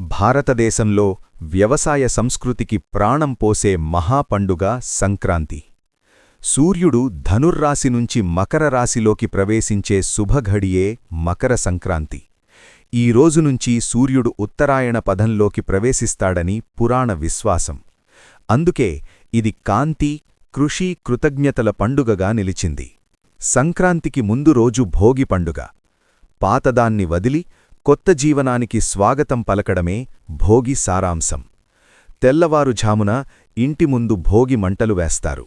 భారతదేశంలో వ్యవసాయ సంస్కృతికి ప్రాణం పోసే మహాపండుగ సంక్రాంతి. సూర్యుడు ధనుర్రాశి నుంచి మకర రాశిలోకి ప్రవేశించే శుభఘడియే మకర సంక్రాంతి. ఈ రోజు నుంచి సూర్యుడు ఉత్తరాయణ పదంలోకి ప్రవేశిస్తాడని పురాణ విశ్వాసం. అందుకే ఇది కాంతి కృషి కృతజ్ఞతల పండుగగా నిలిచింది. సంక్రాంతికి ముందు రోజు భోగి పండుగ. పాతదాన్ని వదిలి కొత్త జీవనానికి స్వాగతం పలకడమే భోగి సారాంశం. తెల్లవారుఝామున ఇంటి ముందు భోగి మంటలు వేస్తారు.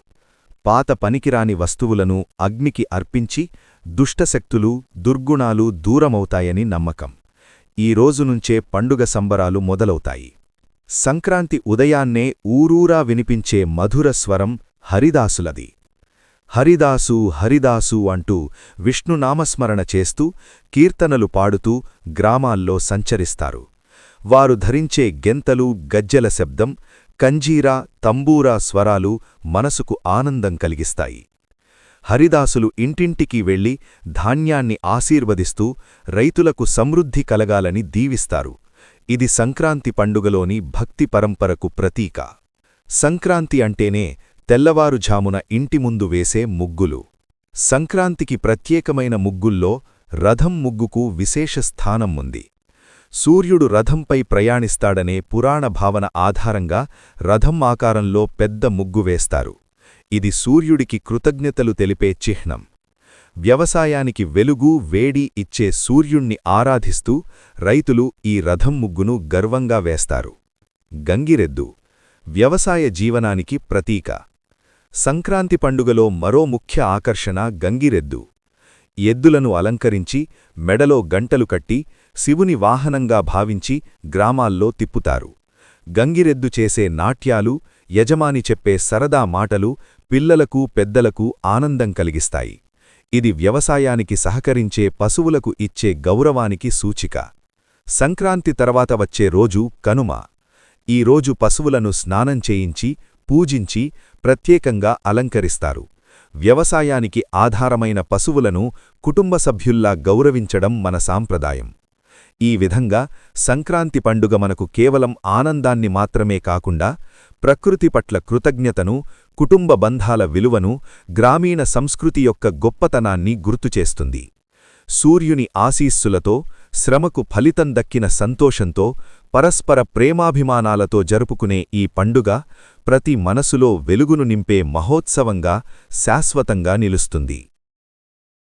పాత పనికిరాని వస్తువులను అగ్నికి అర్పించి దుష్టశక్తులు దుర్గుణాలు దూరమవుతాయని నమ్మకం. ఈ రోజునుంచే పండుగ సంబరాలు మొదలవుతాయి. సంక్రాంతి ఉదయాన్నే ఊరూరా వినిపించే మధుర స్వరం హరిదాసులది. హరిదాసు హరిదాసు అంటూ విష్ణునామస్మరణ చేస్తూ కీర్తనలు పాడుతూ గ్రామాల్లో సంచరిస్తారు. వారు ధరించే గెంతలు గజ్జెల శబ్దం కంజీరా తంబూరా స్వరాలు మనసుకు ఆనందం కలిగిస్తాయి. హరిదాసులు ఇంటింటికి వెళ్ళి ధాన్యాన్ని ఆశీర్వదిస్తూ రైతులకు సమృద్ధి కలగాలని దీవిస్తారు. ఇది సంక్రాంతి పండుగలోని భక్తి పరంపరకు ప్రతీక. సంక్రాంతి అంటేనే తెల్లవారుఝామున ఇంటి ముందు వేసే ముగ్గులు. సంక్రాంతికి ప్రత్యేకమైన ముగ్గుల్లో రథం ముగ్గుకు విశేష స్థానం ఉంది సూర్యుడు రథంపై ప్రయాణిస్తాడనే పురాణ భావన ఆధారంగా రథం ఆకారంలో పెద్ద ముగ్గు వేస్తారు. ఇది సూర్యుడికి కృతజ్ఞతలు తెలిపే చిహ్నం. వ్యవసాయానికి వెలుగు వేడి ఇచ్చే సూర్యుణ్ణి ఆరాధిస్తూ రైతులు ఈ రథం ముగ్గును గర్వంగా వేస్తారు. గంగిరెద్దు. వ్యవసాయ జీవనానికి ప్రతీక. సంక్రాంతి పండుగలో మరో ముఖ్య ఆకర్షణ గంగిరెద్దు. ఎద్దులను అలంకరించి మెడలో గంటలు కట్టి శివుని వాహనంగా భావించి గ్రామాల్లో తిప్పుతారు. గంగిరెద్దు చేసే నాట్యాలు యజమాని చెప్పే సరదా మాటలు పిల్లలకు పెద్దలకు ఆనందం కలిగిస్తాయి. ఇది వ్యవసాయానికి సహకరించే పశువులకు ఇచ్చే గౌరవానికి సూచిక. సంక్రాంతి తర్వాత వచ్చే రోజు కనుమ. ఈ రోజు పశువులను స్నానం చేయించి పూజించి ప్రత్యేకంగా అలంకరిస్తారు. వ్యవసాయానికి ఆధారమైన పశువులను కుటుంబ సభ్యుల్లా గౌరవించడం మన సాంప్రదాయం. ఈ విధంగా సంక్రాంతి పండుగ మనకు కేవలం ఆనందాన్ని మాత్రమే కాకుండా ప్రకృతి పట్ల కృతజ్ఞతను కుటుంబ బంధాల విలువను గ్రామీణ సంస్కృతి యొక్క గొప్పతనాన్ని గుర్తుచేస్తుంది. సూర్యుని ఆశీస్సులతో శ్రమకు ఫలితం దక్కిన సంతోషంతో పరస్పర ప్రేమాభిమానాలతో జరుపుకునే ఈ పండుగ ప్రతి మనసులో వెలుగును నింపే మహోత్సవంగా శాశ్వతంగా నిలుస్తుంది.